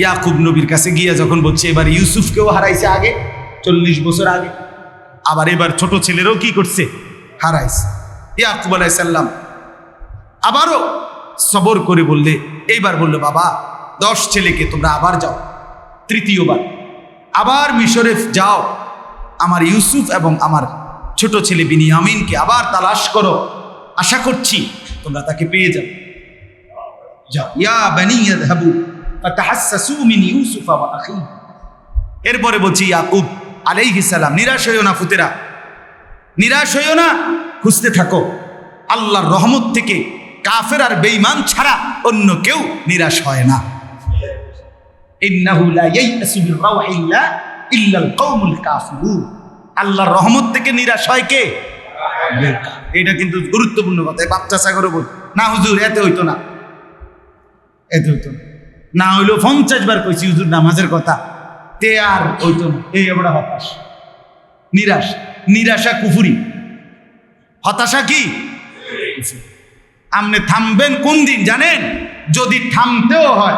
ইয়াকুব নবীর কাছে গিয়া যখন বলছে, এবার ইউসুফকেও হারাইছে আগে, চল্লিশ বছর আগে। আবার এবার ছোট ছেলেরও কি করছে? হারাইছে। ইয়াকুব আলাইসাল্লাম আবারও সবর করে বললে, এইবার বলল, বাবা, দশ ছেলেকে তোমরা আবার যাও, তৃতীয়বার। আবার মিশরে যাও। আমার ইউসুফ এবং আমার ছোট ছেলে বিনিয়ামিনকে আবার তালাশ করো। আশা করছি তোমরা তাকে পেয়ে যাও যাও। ইয়া বানি ইয়াদহাবু এরপরে বলছি, ইয়াকুব আলাইহিস সালাম, নিরাশ হইও না ফুতেরা নিরাশ হইও না, খুঁজতে থাকো। আল্লাহর রহমত থেকে কাফের আর বেঈমান ছাড়া অন্য কেউ নিরাশ হয় না। আল্লাহর রহমত থেকে নিরাশ হয় কে? এটা কিন্তু গুরুত্বপূর্ণ কথা। বাচ্চা সাগরও বল। না হুজুর, এতে হইতো না। এতে হইতো না। না হইল পঞ্চাশ বার কইছি, হুজুর, নামাজের কথা। তে আর হইতো না। এই আমরা হতাশ। নিরাশ। নিরাশা কুফুরি। হতাশা কি? আপনি থামবেন কোন দিন, জানেন? যদি থামতেও হয়,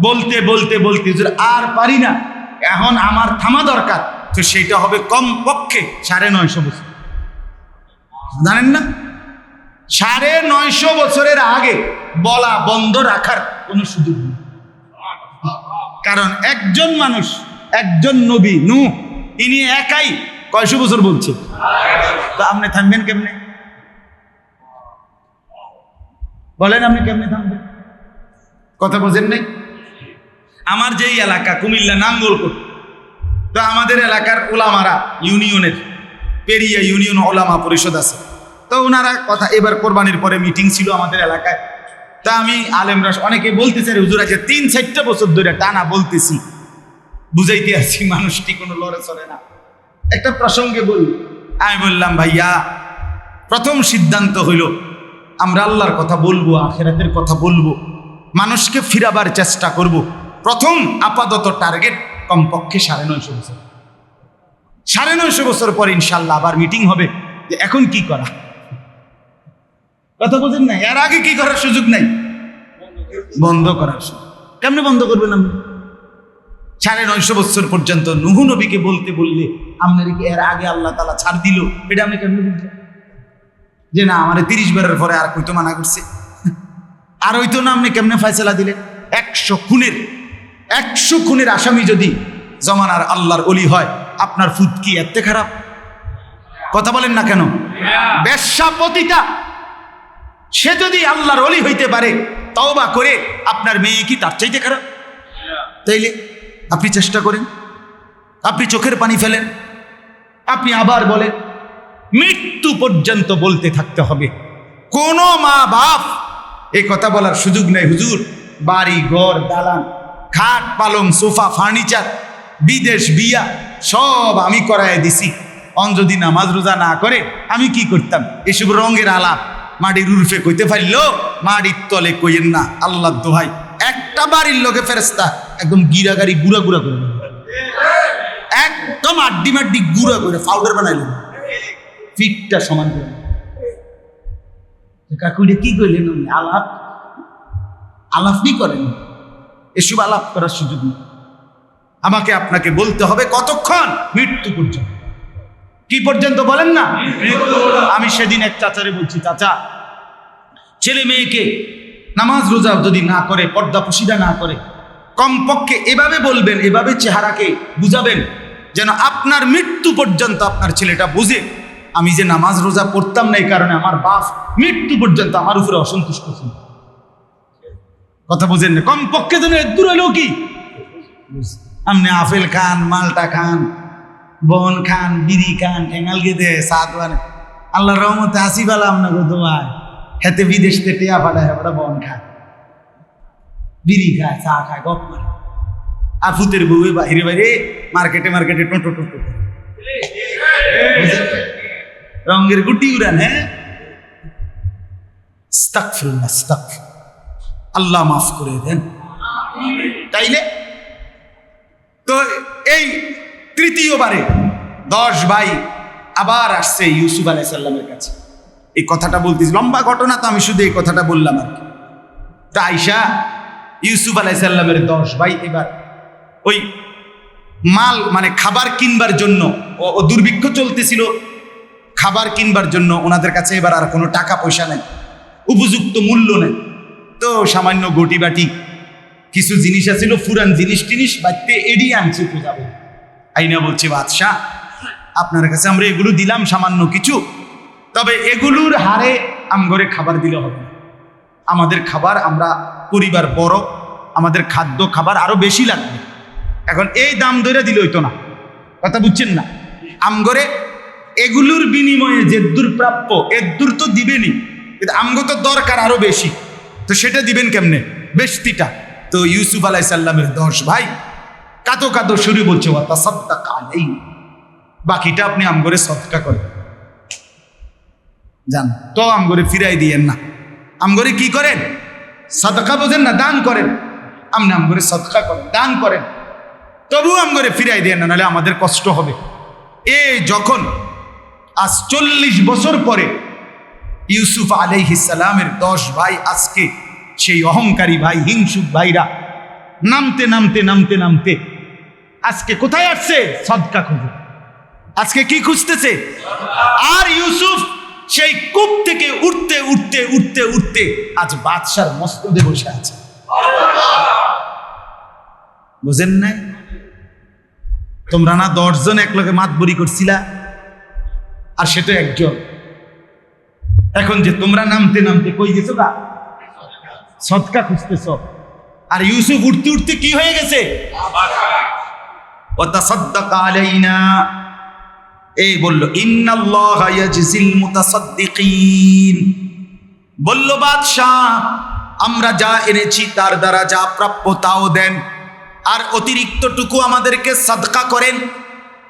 বলতে বলতে বলতে, হুজুর, আর পারি না। এখন আমার থামা দরকার। তো সেটা হবে কম পক্ষে সাড়ে নয়শো বছর। জানেন না? সাড়ে নয়শো বছরের আগে বলা বন্ধ রাখার কোনো সুযোগ নেই। কারণ একজন মানুষ, একজন নবী নু ইনি একাই কয়শো বছর বলছে? তো আপনি থামবেন কেমনে? বলেন আপনি কেমনে থামবেন? কথা বোঝেন নাই? আমার যেই এলাকা, কুমিল্লা, নাঙ্গলকোট, তো আমাদের এলাকার ওলামারা ইউনিয়নের, পেরিয়া ইউনিয়ন ওলামা পরিষদ আছে। তো ওনারা কথা, এবার কোরবানির পরে মিটিং ছিল আমাদের এলাকায়। তা আমি আলেমরা অনেকে বলতেছে হুজুর আছে তিন চারটা বছর ধরে টানা বলতেছি। বুঝাইতে আছি মানুষটি কোনো লড়ে চলে না। একটা প্রসঙ্গে বলি, আমি বললাম, ভাইয়া, প্রথম সিদ্ধান্ত হইল, আমরা আল্লাহর কথা বলব, আখেরাতের কথা বলব, মানুষকে ফিরাবার চেষ্টা করব। প্রথম আপাতত টার্গেট কমপক্ষে সাড়ে নয়শো বছর। সাড়ে নয়শো বছর পর ইনশাল্লাহ আবার মিটিং হবে, যে এখন কি করা? কথা বোঝেন না? এর আগে কি করার সুযোগ নাই? বন্ধ করার সুযোগ। কেমনে বন্ধ করবেন আপনি? সাড়ে নয়শো বছর পর্যন্ত নুহু নবীকে বলতে বললে আপনার কি এর আগে আল্লাহ তালা ছাড় দিল? এটা আপনি কেমনে বুঝলেন? যে না আমার তিরিশ বারের পরে আর কইতো মানা করছে। আর হইতো না আপনি কেমনে ফয়সলা দিলেন? একশো খুনের একশো খুনের আসামি যদি জমানার আল্লাহর অলি হয় আপনার ফুদ কি এত খারাপ? কথা বলেন না কেন? বেশ্যাপতিটা সে যদি আল্লাহর অলি হইতে পারে, তওবা করে আপনার মেয়ে কি তার চাইতে খারাপ? তাইলে আপনি চেষ্টা করেন, আপনি চোখের পানি ফেলেন, আপনি আবার বলেন, মৃত্যু পর্যন্ত বলতে থাকতে হবে। কোনো মা বাপ এই কথা বলার সুযোগ নেই, হুজুর। বাড়ি, ঘর, দালান, খাট, পালং, সোফা, ফার্নিচার, বিদেশ, বিয়া, সব আমি করায় দিছি। অন যদি নামাজ রোজা না করে, আমি কি করতাম? এসব রঙের আলাপ। মাটির উরফে কইতে পারল মাটির তলে কইয়েন না আল্লাহ দোহাই। একটা বাড়ির লোকে ফেরেস্তা একদম গিরা গাড়ি গুড়া গুড়া করে একদম আড্ডি মাড্ডি গুড়া করে পাউডার বানাইলেন ফিটটা সমান করে কাকুটা কি করলেন আলাপ? আলাপই করেন? এসব আলাপ করার সুযোগ নেই। আমাকে আপনাকে বলতে হবে কতক্ষণ? মৃত্যু পর্যন্ত। কি পর্যন্ত বলেন না? আমি সেদিন এক চাচারে বলছি, চাচা, ছেলে মেয়েকে নামাজ রোজা যদি না করে, পর্দা পুশিদা না করে, কমপক্ষে এভাবে বলবেন, এভাবে চেহারাকে বুঝাবেন, যেন আপনার মৃত্যু পর্যন্ত আপনার ছেলেটা বুঝে। আমি যে নামাজ রোজা পড়তাম না, এই কারণে আমার বাপ মৃত্যু পর্যন্ত আমার উপরে অসন্তুষ্ট ছিল। কথা বুঝেন না? কমপক্ষে যেন দূর হলেও আপনি আপেল খান, মালটা খান বন খান, বিড়ি খান, ঠেঙ্গাল গেদে মানে আল্লাহ রহমতে হাসি পেলাম না গো তোমায়। হেতে বিদেশ থেকে টিয়া ফাটায় ওটা বন খায়। বিড়ি খায়, চা খায়, গপ মারে। আর ফুতের বউয়ে বাহিরে বাইরে মার্কেটে মার্কেটে টোটো টোটো রঙের গুটি উড়ান হ্যাঁ। আল্লাহ মাফ করে দেন। তাইলে? তো এই তৃতীয়বারে দশ ভাই আবার আসছে ইউসুফ আলাইসাল্লামের কাছে। এই কথাটা বলতেছি, লম্বা ঘটনা তো আমি শুধু এই কথাটা বললাম আর কি। তা আইসা ইউসুফ আলাইসাল্লামের দশ ভাই এবার ওই মাল মানে খাবার কিনবার জন্য, ও দুর্ভিক্ষ চলতেছিল, খাবার কিনবার জন্য ওনাদের কাছে এবার আর কোনো টাকা পয়সা নেই, উপযুক্ত মূল্য নেই। তো সামান্য গটি বাটি কিছু জিনিস আছিল, ফুরান জিনিস টিনিস বাড়তে এড়িয়ে আনছে পূজাবে আইনা বলছি বাদশাহ? আপনার কাছে আমরা এগুলো দিলাম সামান্য কিছু। তবে এগুলোর হারে আমগরে খাবার দিলে হবে আমাদের খাবার আমরা পরিবার বড়, আমাদের খাদ্য খাবার আরও বেশি লাগবে। এখন এই দাম ধরে দিলে হইতো না। কথা বুঝছেন না? আমগরে এগুলোর বিনিময়ে যে দুর্প্রাপ্য এদুর তো দিবেনই। কিন্তু আমগো তো দরকার আরও বেশি। তো সেটা দিবেন কেমনে? বেশতিটা। তো ইউসুফ আলাই সাল্লামের দশ ভাই কাতো কাতো শুরু বলছে কালেই বাকিটা আপনি আমগরে সৎকা করেন। যান, তো আমগরে ফিরাই দিয়েন না। আমগরে কি করেন? সদকা বোঝেন না, দান করেন। আপনি আমগরে সদকা করেন, দান করেন। তবু আমগরে ফিরাই দিয়েন না, নাহলে আমাদের কষ্ট হবে। এ যখন আজ চল্লিশ বছর পরে ইউসুফ আলাইহিসালামের দশ ভাই আজকে সেই অহংকারী ভাই, হিংসুক ভাইরা নামতে নামতে নামতে নামতে আজকে কোথায় আসছে? সদকা খুঁজে আজকে কি খুঁজতেছে? আর ইউসুফ সেই কূপ থেকে উঠতে উঠতে উঠতে উঠতে আজ বাদশার মস্তদে বসে আছে। বুঝেন নাই? তোমরা না দশজন এক লগে মাতবরি করছিলা? আর সে তো একজন। এখন যে তোমরা নামতে নামতে কই গেছো গা? সৎকা খুঁজতেছ। আর ইউসুফ উঠতে উঠতে কি হয়ে গেছে? ও তাসাদ্দাকা আলাইনা। এই বলল, ইন্নাল্লাহ ইয়াজজিল মুতাসাদ্দিকিন। বলল, বাদশাহ, আমরা যা এনেছি তার দ্বারা যা প্রাপ্য তাও দেন। আর অতিরিক্তটুকু আমাদেরকে সাদকা করেন।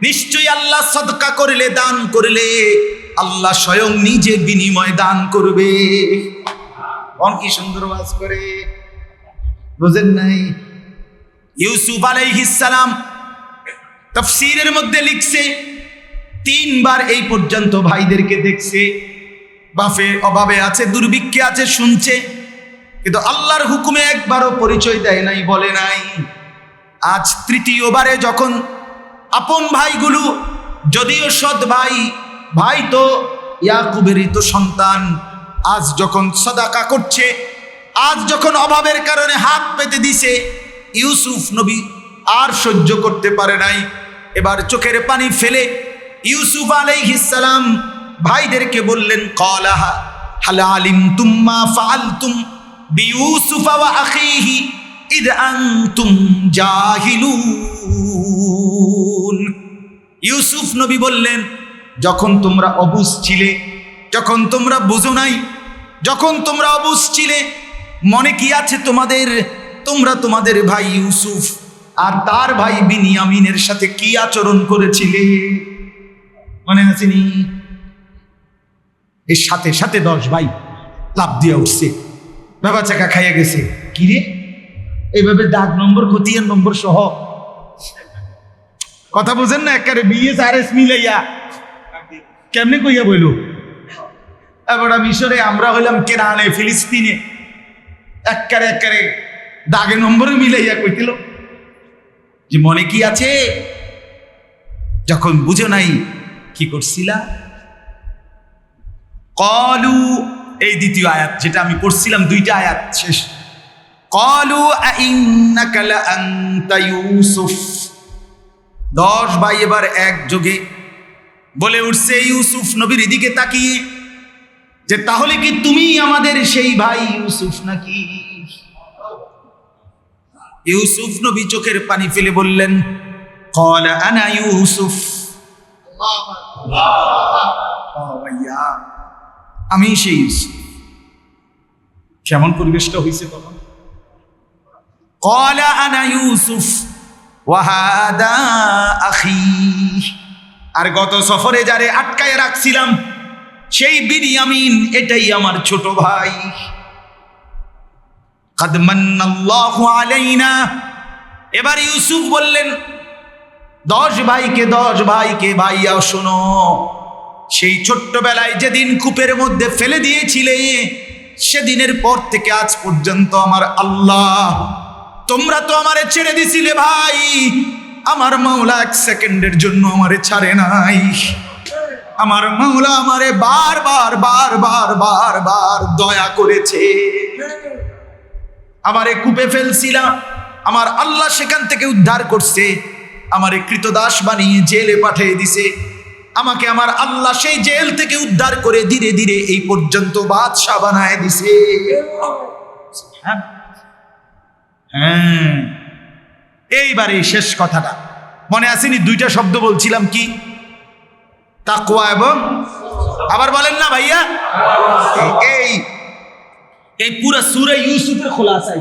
নিশ্চয়ই আল্লাহ সদকা করলে, দান করলে আল্লাহ স্বয়ং নিজে বিনিময় দান করবে। কি সুন্দর বাস করে। বুঝেন নাই? ইউসুফ আলাইহিস সালাম তফসিরের মধ্যে লিখছে, তিনবার এই পর্যন্ত ভাইদেরকে দেখছে। বাফে অভাবে আছে, দুর্ভিক্ষে আছে, শুনছে। কিন্তু আল্লাহর হুকুমে একবারও পরিচয় দেয় নাই, বলে নাই। আজ তৃতীয়বারে যখন আপন ভাইগুলো, যদিও সৎ ভাই ভাই তো ইয়াকুবেরই তো সন্তান, আজ যখন সদাকা করছে, আজ যখন অভাবের কারণে হাত পেতে দিছে, ইউসুফ নবী আর সহ্য করতে পারে নাই। এবার চোখের পানি ফেলে ইউসুফ আলাইহিসসালাম ভাইদেরকে বললেন, কলাহা, হাল আলিম তুম্মা ফালতুম বিউসুফ ওয়া আখিহি ইদ আনতুম জাহিলুন। ইউসুফ নবী বললেন, যখন তোমরা অবুজ ছিলে, যখন তোমরা বুঝো নাই, যখন তোমরা অবুজ ছিলে, মনে কি আছে তোমাদের? তোমরা তোমাদের ভাই ইউসুফ আর তার ভাই বিনিয়ামিনের সাথে কি আচরণ করেছিলে? মনে আসেনি এর সাথে সাথে দশ ভাই লাভ দিয়ে উঠছে। বাবা চাকা খাইয়া গেছে। কি রে? এইভাবে দাগ নম্বর, খতিয়ান নম্বর সহ। কথা বুঝেন না একারে বিএস আর এস মিলাইয়া। কেমনে কইয়া বইল? এবার মিশরে আমরা হইলাম কেরানে, ফিলিস্তিনে। এককারে এককারে দাগে নম্বরে মিলাইয়া কইছিল যে মনে কি আছে? যখন বুঝো নাই, কি করছিলা? কলু, এই দ্বিতীয় আয়াত যেটা আমি পড়ছিলাম, দুইটা আয়াত শেষ। কলু ইউসুফ। দশ ভাই এবার এক যোগে বলে উঠছে, ইউসুফ নবীর এদিকে তাকিয়ে, যে তাহলে কি তুমি আমাদের সেই ভাই ইউসুফ নাকি? ইউসুফ নবী চোখের পানি ফেলে বললেন কল আনা ইউসুফ। আমি সেই ইউসুফ। কেমন পরিবেশটা হয়েছে তখন? কল আনা ইউসুফ। ওয়াহাদা আখি। আর গত সফরে যারে আটকায় রাখছিলাম সেই বিনিয়ামিন এটাই আমার ছোট ভাই। এবার ইউসুফ বললেন, দশ ভাইকে দশ ভাইকে ভাইয়া শোনো, সেই ছোট্টবেলায় যেদিন কূপের মধ্যে ফেলে দিয়েছিলে, সেদিনের পর থেকে আজ পর্যন্ত আমার আল্লাহ, তোমরা তো আমারে ছেড়ে দিছিলে ভাই, আমার মাওলা এক সেকেন্ডের জন্য আমারে ছাড়ে নাই। আমার মাওলা আমারে বার বার বার বার বার বার দয়া করেছে। আমারে কূপে ফেলছিলাম আমার আল্লাহ সেখান থেকে উদ্ধার করছে, আমারে কৃতদাস বানিয়ে জেলে পাঠিয়ে দিছে। আমাকে আমার আল্লাহ সেই জেল থেকে উদ্ধার করে ধীরে ধীরে এই পর্যন্ত বাদশাহ বানায় দিছে। হ্যাঁ হ্যাঁ। এইবারে শেষ কথাটা। মনে আসেনি দুইটা শব্দ বলছিলাম কি? তাকুয়া এবং আবার বলেন না ভাইয়া? এই এই পুরো সুরে ইউসুফের খোলাসাই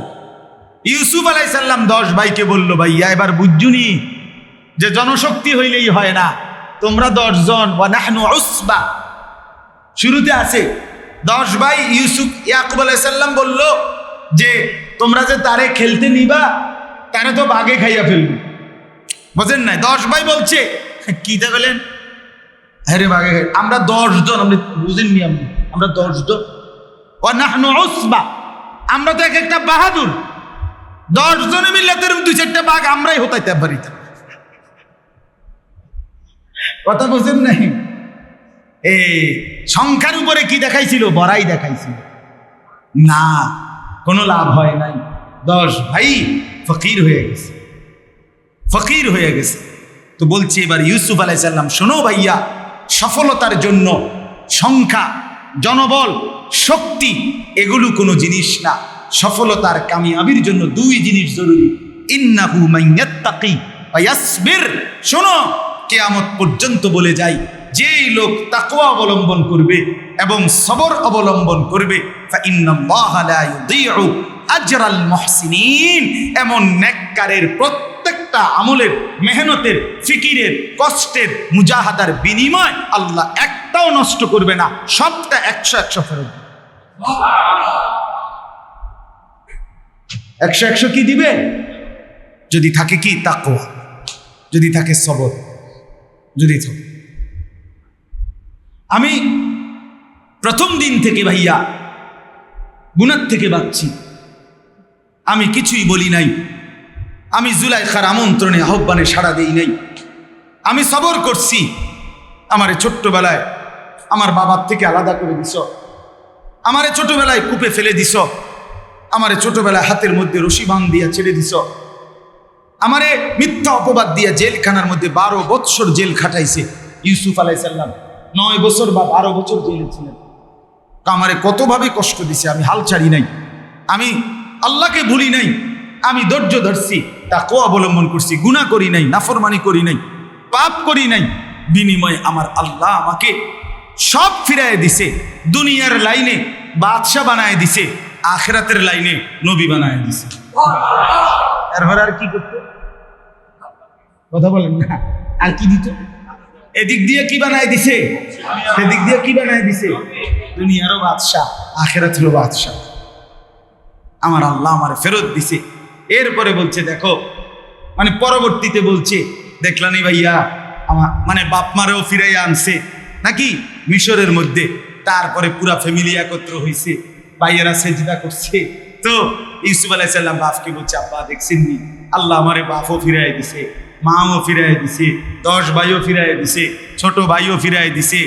ইউসুফ আলাইসাল্লাম দশ ভাইকে বলল, ভাইয়া, এবার বুঝুনি যে জনশক্তি হইলেই হয় না। তোমরা দশ জন উসবা। শুরুতে আছে। দশ ভাই ইউসুফ, ইয়াকুব আলাইসাল্লাম বলল যে, তোমরা যে তারে খেলতে নিবা, তারে তো বাঘে খাইয়া ফেলব। বোঝেন নাই? দশ ভাই বলছে, কি তা বলেন? হ্যাঁ রে বাঘে খাই আমরা দশ জন, আপনি বুঝেননি আপনি। আমরা দশ জন ও আমরা তো এক একটা বাহাদুর। দশ জনে মিললে তোর দুই চারটা বাঘ, আমরাই হতাইতে পারিতাম। কথা বুঝেন নাই? এই সংখ্যার উপরে কি দেখাইছিল? বড়াই দেখাইছিল। না, কোনো লাভ হয় নাই। দশ ভাই ফকির হয়ে গেছে। ফকির হয়ে গেছে। তো বলছি এবার ইউসুফ আলাইসাল্লাম শোনো ভাইয়া, সফলতার জন্য সংখ্যা, জনবল শক্তি, এগুলো কোনো জিনিস না। সফলতার কামিয়াবির জন্য দুই জিনিস জরুরি। ইন্নাহু মাইয়াত্তাকি ইয়াসবির শোনো, কেয়ামত পর্যন্ত বলে যাই, যেই লোক তাকওয়া অবলম্বন করবে এবং সবর অবলম্বন করবে আজরাল মুহসিনিন। এমন নেককারের প্রত্যেকটা আমলের, মেহনতের, ফিকিরের, কষ্টের, মুজাহাদার বিনিময় আল্লাহ একটাও নষ্ট করবে না, সবটা একশো একশো ফেরত। একশো একশো কি দিবে? যদি থাকে কি? তাকওয়া। যদি থাকে সবর। যদি থাকে। আমি প্রথম দিন থেকে ভাইয়া, গুনার থেকে বাঁচছি। আমি কিছুই বলি নাই। আমি জুলাইখার আমন্ত্রণে, আহ্বানে সাড়া দেই নাই। আমি সবর করছি। আমারে ছোট্টবেলায় আমার বাবার থেকে আলাদা করে দিছ। আমারে ছোটবেলায় কূপে ফেলে দিছ। আমারে ছোটবেলায় হাতের মধ্যে রশি বান দিয়া ছেড়ে দিছ। আমারে মিথ্যা অপবাদ দিয়া জেলখানার মধ্যে বারো বৎসর জেল খাটাইছে ইউসুফ আলাইসাল্লাম নয় বছর বা বারো বছর জেলে ছিলেন। আমারে কতভাবে কষ্ট দিছে আমি হাল ছাড়ি নাই। আমি আল্লাহকে ভুলি নাই। আমি ধৈর্য ধরছি তা কো অবলম্বন করছি গুণা করি নাই, নাফরমানি করি নাই, পাপ করি নাই। বিনিময়ে আমার আল্লাহ আমাকে সব ফিরায় দিছে। দুনিয়ার লাইনে বাদশাহ বানায় দিছে আখেরাতের লাইনে নবী বানায় দিছে। এরপর আর কি করতো? কথা বলেন না। আর কি দিত? এদিক দিয়ে কি বানায় দিছে? সেদিক দিয়ে কি বানায় দিছে? দুনিয়ারও বাদশাহ আখেরাতেরও বাদশাহ। আমার আল্লাহ আমার ফেরত দিছে। এরপরে বলছে দেখো মানে পরবর্তীতে বলছে দেখলানি ভাইয়া আমার মানে বাপ মারেও ফিরাইয়া আনছে। নাকি? মিশরের মধ্যে, তারপরে পুরা ফ্যামিলি একত্র হয়েছে ভাইয়েরা সেজদা করছে। তো ইউসুফ আলাইসাল্লাম বাপকে বলছে, আব্বা দেখছেননি আল্লাহ আমারে বাপও ফিরাই দিছে, মাও ফিরাই দিছে, দশ ভাইও ফিরাই দিছে, ছোট ভাইও ফিরাই দিছে,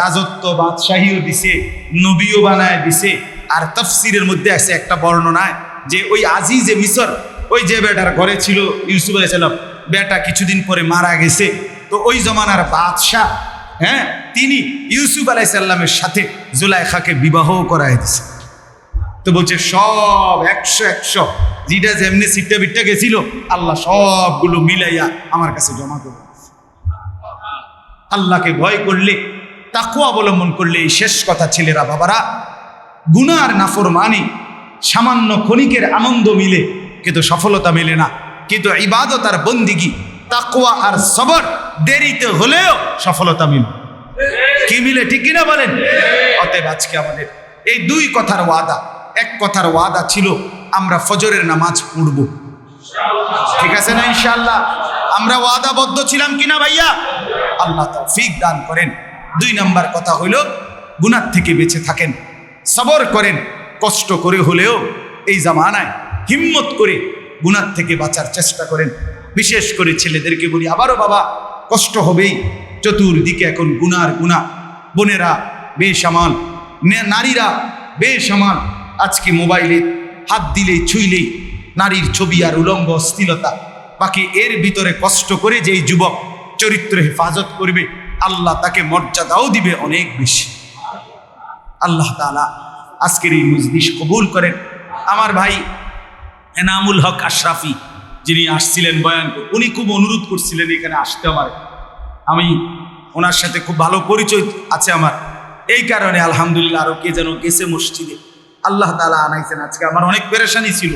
রাজত্ব বাদশাহীও দিছে, নবীও বানায় দিছে। আর তফসিরের মধ্যে আছে একটা বর্ণনায় যে ওই আজিজে মিশর, ওই যে বেটার ঘরে ছিল ইউসুফ আলাইসাল্লাম, বেটা কিছুদিন পরে মারা গেছে। তো ওই জমানার বাদশাহ হ্যাঁ তিনি ইউসুফ আলাইসাল্লামের সাথে জুলাইখাকে বিবাহ করায় দিছে। তো বলছে, সব একশো একশো যেটা যেমনি সিটটা বিটটা গেছিল, আল্লাহ সবগুলো মিলাইয়া আমার কাছে জমা করে। আল্লাহকে ভয় করলে তাকু অবলম্বন করলে এই শেষ কথা, ছেলেরা বাবারা, গুনার নাফর মানি সামান্য ক্ষণিকের আনন্দ মিলে, কিন্তু সফলতা মেলে না। কিন্তু ইবাদত আর বন্দিগি তাকুয়া আর সবর দেরিতে হলেও সফলতা মিলে কি মিলে, ঠিক কিনা বলেন? অতএব আজকে আমাদের এই দুই কথার ওয়াদা, এক কথার ওয়াদা ছিল, আমরা ফজরের নামাজ পড়ব। ঠিক আছে না ইনশাআল্লাহ? আমরা ওয়াদাবদ্ধ ছিলাম কিনা ভাইয়া? আল্লাহ তৌফিক দান করেন। দুই নাম্বার কথা হইল গুনার থেকে বেঁচে থাকেন, সবর করেন, কষ্ট করে হলেও এই জামানায় হিম্মত করে গুনার থেকে বাঁচার চেষ্টা করেন। বিশেষ করে ছেলেদেরকে বলি, আবারও বাবা, কষ্ট হবেই। চতুর্দিকে এখন গুনার গুণা। বোনেরা, বেসামাল। নারীরা, বেসামাল। আজকে মোবাইলে হাত দিলেই, ছুইলেই নারীর ছবি আর উলঙ্গ অস্থিলতা বাকি এর ভিতরে কষ্ট করে যেই যুবক চরিত্র হেফাজত করবে, আল্লাহ তাকে মর্যাদাও দিবে অনেক বেশি। আল্লাহ তালা আজকের এই মজলিস কবুল করেন। আমার ভাই এনামুল হক আশরাফি, যিনি আসছিলেন বয়ান উনি খুব অনুরোধ করছিলেন এখানে আসতে আমার। আমি ওনার সাথে খুব ভালো পরিচয় আছে আমার। এই কারণে আলহামদুলিল্লাহ আরও কে যেন গেছে মসজিদে। আল্লাহ তালা আনাইছেন। আজকে আমার অনেক পেরেশানি ছিল।